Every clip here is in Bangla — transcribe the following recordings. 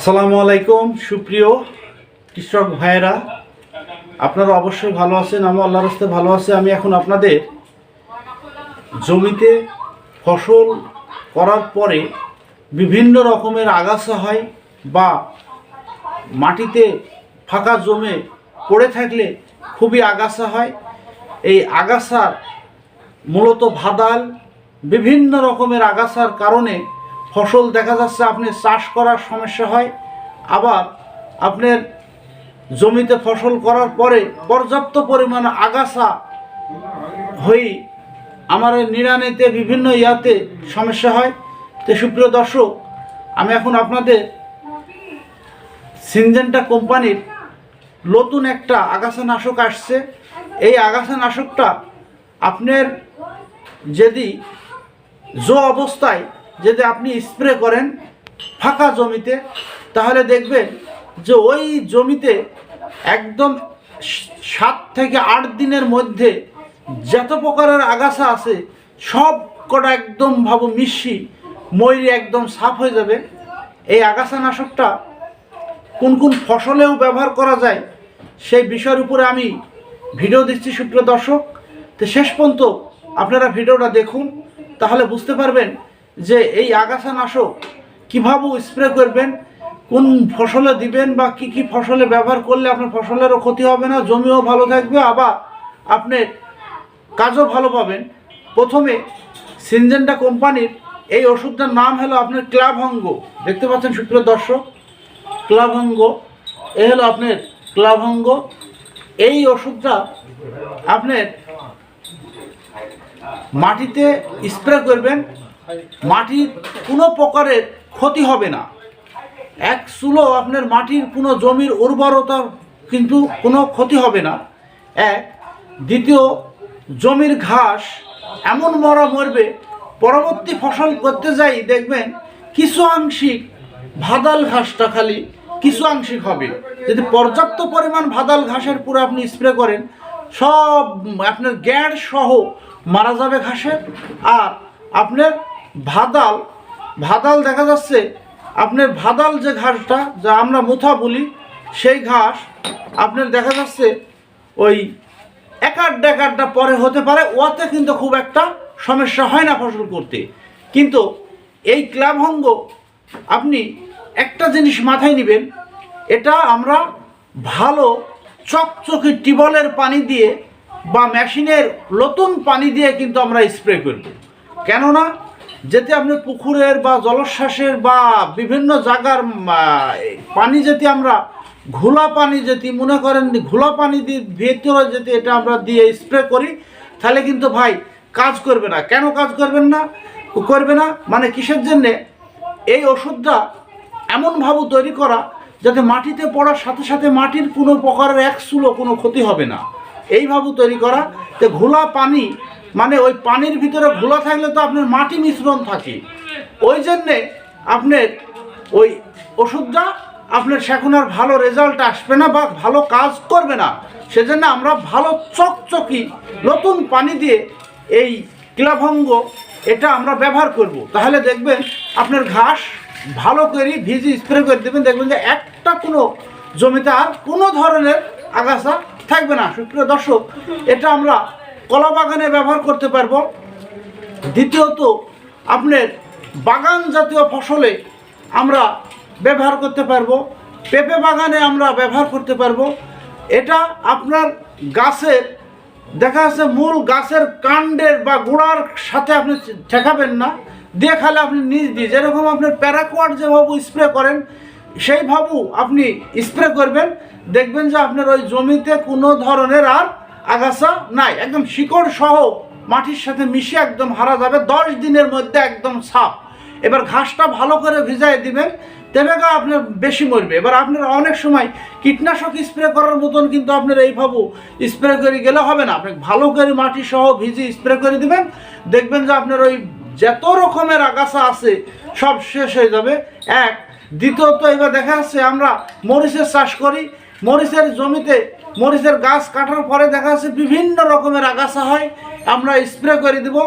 আসসালামু আলাইকুম, সুপ্রিয় কৃষক ভাইয়েরা। আপনারা অবশ্যই ভালো আছেন, আমি আল্লাহর রাস্তে ভালো আছি। আমি এখন আপনাদের জমিতে ফসল করার পরে বিভিন্ন রকমের আগাছা হয় বা মাটিতে ফাঁকা জমে পড়ে থাকলে খুবই আগাছা হয়। এই আগাছার মূলত ভাদাল বিভিন্ন রকমের আগাছার কারণে ফসল দেখা যাচ্ছে আপনি চাষ করার সমস্যা হয়, আবার আপনার জমিতে ফসল করার পরে পর্যাপ্ত পরিমাণ আগাছা হই আমার নিড়ানিতে বিভিন্ন ইয়াতে সমস্যা হয়। তো সুপ্রিয় দর্শক, আমি এখন আপনাদের সিনজেন্টা কোম্পানির নতুন একটা আগাছা নাশক আসছে। এই আগাছা নাশকটা আপনার যদি জো অবস্থায় যদি আপনি স্প্রে করেন ফাঁকা জমিতে, তাহলে দেখবেন যে ওই জমিতে একদম সাত থেকে আট দিনের মধ্যে যত প্রকারের আগাছা আছে, সব কটা একদম ভাবো মিশি ময়ূরি একদম সাফ হয়ে যাবে। এই আগাছা নাশকটা কোন কোন ফসলেও ব্যবহার করা যায়, সেই বিষয়ের উপরে আমি ভিডিও দিচ্ছি সুপ্রিয় দর্শক। তো শেষ পর্যন্ত আপনারা ভিডিওটা দেখুন, তাহলে বুঝতে পারবেন যে এই আগাছা নাশক কীভাবে স্প্রে করবেন, কোন ফসলে দিবেন বা কি কি ফসলে ব্যবহার করলে আপনার ফসলেরও ক্ষতি হবে না, জমিও ভালো থাকবে, আবার আপনার কাজও ভালো পাবেন। প্রথমে সিনজেন্টা কোম্পানির এই ওষুধটার নাম হলো আপনার ক্লাভঙ্গ। দেখতে পাচ্ছেন সুপ্রিয় দর্শক, ক্লাভঙ্গ, এ হলো আপনার ক্লাভঙ্গ। এই ওষুধটা আপনার মাটিতে স্প্রে করবেন মাটির কোনো প্রকারের ক্ষতি হবে না। এক চুলো আপনার মাটির কোনো জমির উর্বরতা কিন্তু কোনো ক্ষতি হবে না। এক, দ্বিতীয়, জমির ঘাস এমন মরা মরবে, পরবর্তী ফসল করতে যাই দেখবেন কিছু আংশিক ভাদাল ঘাসটা খালি কিছু আংশিক হবে। যদি পর্যাপ্ত পরিমাণ ভাদাল ঘাসের পুরো আপনি স্প্রে করেন, সব আপনার গ্যাঁড় সহ মারা যাবে ঘাসের আর আপনার ভাদাল ভাদাল দেখা যাচ্ছে আপনার ভাদাল যে ঘাসটা যা আমরা মুথা বলি, সেই ঘাস আপনার দেখা যাচ্ছে ওই একার ডেকারটা পরে হতে পারে, ওতে কিন্তু খুব একটা সমস্যা হয় না ফসল করতে। কিন্তু এই ক্লাবভঙ্গ আপনি একটা জিনিস মাথায় নেবেন, এটা আমরা ভালো চকচকে টিবলের পানি দিয়ে বা মেশিনের নতুন পানি দিয়ে কিন্তু আমরা স্প্রে করব। কেননা যেতে আপনি পুকুরের বা জলশ্বাসের বা বিভিন্ন জায়গার পানি যেতে আমরা, ঘোলা পানি যদি মনে করেন ঘোলা পানি দিয়ে ভেতরে যদি এটা আমরা দিয়ে স্প্রে করি, তাহলে কিন্তু ভাই কাজ করবে না। কেন কাজ করবেন না? করবে না মানে কিসের জন্যে? এই ওষুধটা এমনভাবে তৈরি করা যাতে মাটিতে পড়ার সাথে সাথে মাটির কোনো প্রকারের এক চুলো কোনো ক্ষতি হবে না। এইভাবে তৈরি করা যে ঘোলা পানি মানে ওই পানির ভিতরে ঘোলা থাকলে তো আপনার মাটি মিশ্রণ থাকে। ওই জন্যে আপনার ওই ওষুধটা আপনার সেখন আর ভালো রেজাল্ট আসবে না বা ভালো কাজ করবে না। সেজন্য আমরা ভালো চকচকি নতুন পানি দিয়ে এই ক্লাভঙ্গ এটা আমরা ব্যবহার করব। তাহলে দেখবেন আপনার ঘাস ভালো করে ভিজি স্প্রে করে দেবেন, দেখবেন যে একটা কোনো জমিতে আর কোনো ধরনের আগাছা থাকবে না। সুপ্রিয় দর্শক, এটা আমরা কলা বাগানে ব্যবহার করতে পারব। দ্বিতীয়ত, আপনার বাগান জাতীয় ফসলে আমরা ব্যবহার করতে পারব। পেঁপে বাগানে আমরা ব্যবহার করতে পারব। এটা আপনার গাছের, দেখা যাচ্ছে মূল গাছের কাণ্ডের বা গোড়ার সাথে আপনি ঠেকাবেন না। দিয়ে খালে আপনি নিজ দিয়ে, যেরকম আপনার প্যারাকোয়াট যেভাবে স্প্রে করেন সেইভাবেও আপনি স্প্রে করবেন। দেখবেন যে আপনার ওই জমিতে কোনো ধরনের আর আগাছা নাই, একদম শিকড় সহ মাটির সাথে মিশে একদম হারা যাবে। দশ দিনের মধ্যে একদম সাফ। এবার ঘাসটা ভালো করে ভিজাই দিবেন তেবে গা আপনার বেশি মরবে। এবার আপনার অনেক সময় কীটনাশক স্প্রে করার মতন কিন্তু আপনার এইভাবে স্প্রে করে গেলে হবে না। আপনি ভালো করে মাটি সহ ভিজি স্প্রে করে দিবেন, দেখবেন যে আপনার ওই যত রকমের আগাছা আছে, সব শেষ হয়ে যাবে। এক, দ্বিতীয়ত এবার দেখা যাচ্ছে আমরা মরিচের চাষ করি মরিচের জমিতে মরিচের গাছ কাটার পরে দেখা যাচ্ছে বিভিন্ন রকমের আগাছা হয়। আমরা স্প্রে করে দিব।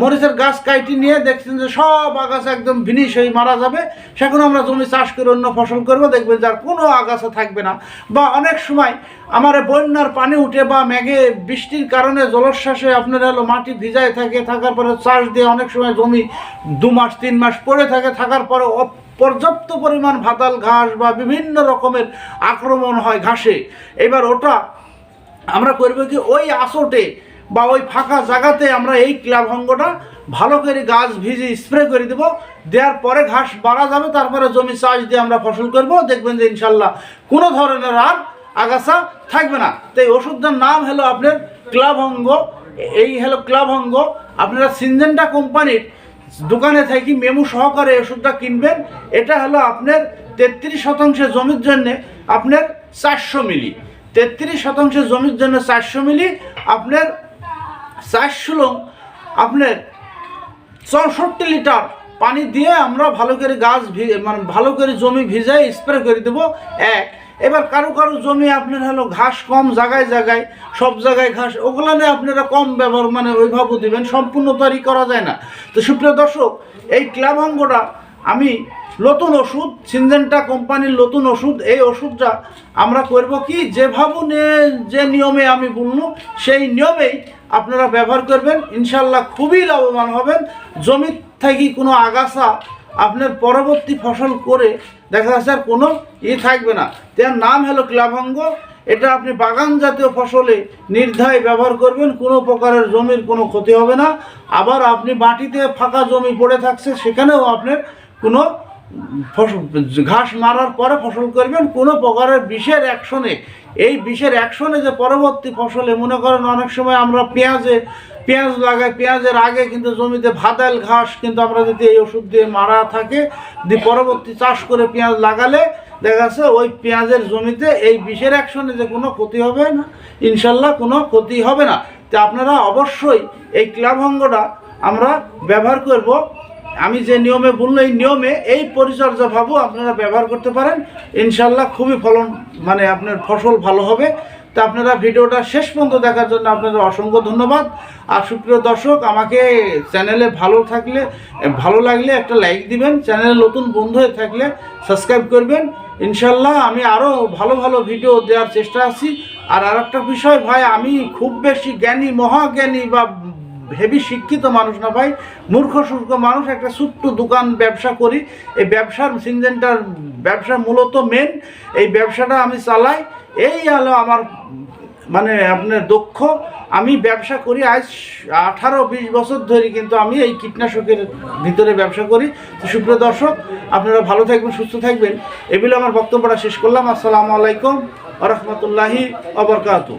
মরিচের গাছ কাইটি নিয়ে দেখছেন যে সব আগাছা একদম ভিনিশ হয়ে মারা যাবে। সেখানে আমরা জমি চাষ করে অন্য ফসল করব। দেখবেন যার কোনো আগাছা থাকবে না। বা অনেক সময় আমার বন্যার পানি উঠে বা মেঘে বৃষ্টির কারণে জলোচ্ছ্বাসে আপনার হলো মাটি ভিজায় থাকে, থাকার পরে চাষ দিয়ে অনেক সময় জমি দু মাস, তিন মাস পড়ে থাকে, থাকার পরে পর্যাপ্ত পরিমাণ ভাতাল ঘাস বা বিভিন্ন রকমের আক্রমণ হয় ঘাসে। এবার ওটা আমরা করব কি, ওই আসোটে বা ওই ফাঁকা জায়গাতে আমরা এই ক্লাভঙ্গটা ভালো করে গাছ ভিজে স্প্রে করে দেবো। দেওয়ার পরে ঘাস বাড়া যাবে, তারপরে জমি চাষ দিয়ে আমরা ফসল করব। দেখবেন যে ইনশাল্লাহ কোনো ধরনের আর আগাছা থাকবে না। তো এই ওষুধটার নাম হলো আপনার ক্লাভঙ্গ এই হলো ক্লাভঙ্গ আপনারা সিনজেন্টা কোম্পানির দোকানে থাকি মেমু সহকারে ওষুধটা কিনবেন। এটা হলো আপনার তেত্রিশ শতাংশের জমির জন্যে আপনার চারশো মিলি। তেত্রিশ শতাংশের জমির জন্য চারশো মিলি, আপনার চারশো আপনার চৌষট্টি লিটার পানি দিয়ে আমরা ভালো করে গাছ মানে ভালো করে জমি ভিজাই স্প্রে করে দেবো। এক এবার কারও কারও জমি আপনার হলো ঘাস কম, জায়গায় জায়গায়, সব জায়গায় ঘাস, ওগুলো নিয়ে আপনারা কম ব্যবহার মানে ওইভাবে দিবেন, সম্পূর্ণ তৈরি করা যায় না। তো সুপ্রিয় দর্শক, এই ক্লাভাঙ্গটা আমি নতুন ওষুধ, সিনজেন্টা কোম্পানির নতুন ওষুধ, এই ওষুধটা আমরা করব কি? যেভাবে নে- যে নিয়মে আমি বলল সেই নিয়মেই আপনারা ব্যবহার করবেন। ইনশাল্লাহ খুবই লাভবান হবেন। জমির থেকে কোনো আগাছা আপনার পরবর্তী ফসল করে দেখা যাচ্ছে আর কোনো ই থাকবে না। তার নাম হলো ক্লাভঙ্গ। এটা আপনি বাগান জাতীয় ফসলে নির্ধায় ব্যবহার করবেন, কোনো প্রকারের জমির কোনো ক্ষতি হবে না। আবার আপনি মাটিতে ফাঁকা জমি পড়ে থাকছে, সেখানেও আপনার কোনো ফসল, ঘাস মারার পরে ফসল করবেন, কোনো প্রকারের বিষের অ্যাকশনে এই বিষের অ্যাকশনে যে পরবর্তী ফসলে, মনে করেন অনেক সময় আমরা পেঁয়াজে পেঁয়াজ লাগাই, পেঁয়াজের আগে কিন্তু জমিতে ভাদাল ঘাস কিন্তু আমরা যদি এই ওষুধ দিয়ে মারা থাকে, দিয়ে পরবর্তী চাষ করে পেঁয়াজ লাগালে, দেখা যাচ্ছে ওই পেঁয়াজের জমিতে এই বিষের অ্যাকশনে যে কোনো ক্ষতি হবে না, ইনশাল্লাহ কোনো ক্ষতি হবে না। তো আপনারা অবশ্যই এই ক্লাভঙ্গটা আমরা ব্যবহার করব। আমি যে নিয়মে বললাম, এই নিয়মে এই পরিচর্যা ভাবও আপনারা ব্যবহার করতে পারেন। ইনশাল্লাহ খুবই ফলন মানে আপনার ফসল ভালো হবে। তা আপনারা ভিডিওটা শেষ পর্যন্ত দেখার জন্য আপনাদের অসংখ্য ধন্যবাদ। আর সুপ্রিয় দর্শক, আমাকে চ্যানেলে ভালো থাকলে, ভালো লাগলে একটা লাইক দিবেন। চ্যানেলে নতুন বন্ধু হয়ে থাকলে সাবস্ক্রাইব করবেন। ইনশাল্লাহ আমি আরও ভালো ভালো ভিডিও দেওয়ার চেষ্টা আছি। আর আর একটা বিষয়, ভাই, আমি খুব বেশি জ্ঞানী, মহাজ্ঞানী বা হেভি শিক্ষিত মানুষ না ভাই, মূর্খ সূর্খ মানুষ, একটা ছোট্ট দোকান ব্যবসা করি। এই ব্যবসার সিনজেন্টার ব্যবসা মূলত মেন এই ব্যবসাটা আমি চালাই। এই হলো আমার মানে আপনার দক্ষ। আমি ব্যবসা করি আজ আঠারো বিশ বছর ধরে কিন্তু আমি এই কীটনাশকের ভিতরে ব্যবসা করি। তো সুপ্রিয় দর্শক, আপনারা ভালো থাকবেন, সুস্থ থাকবেন। এগুলো আমার বক্তব্যটা শেষ করলাম। আসসালামু আলাইকুম আ রহমতুল্লাহি আবরকাতু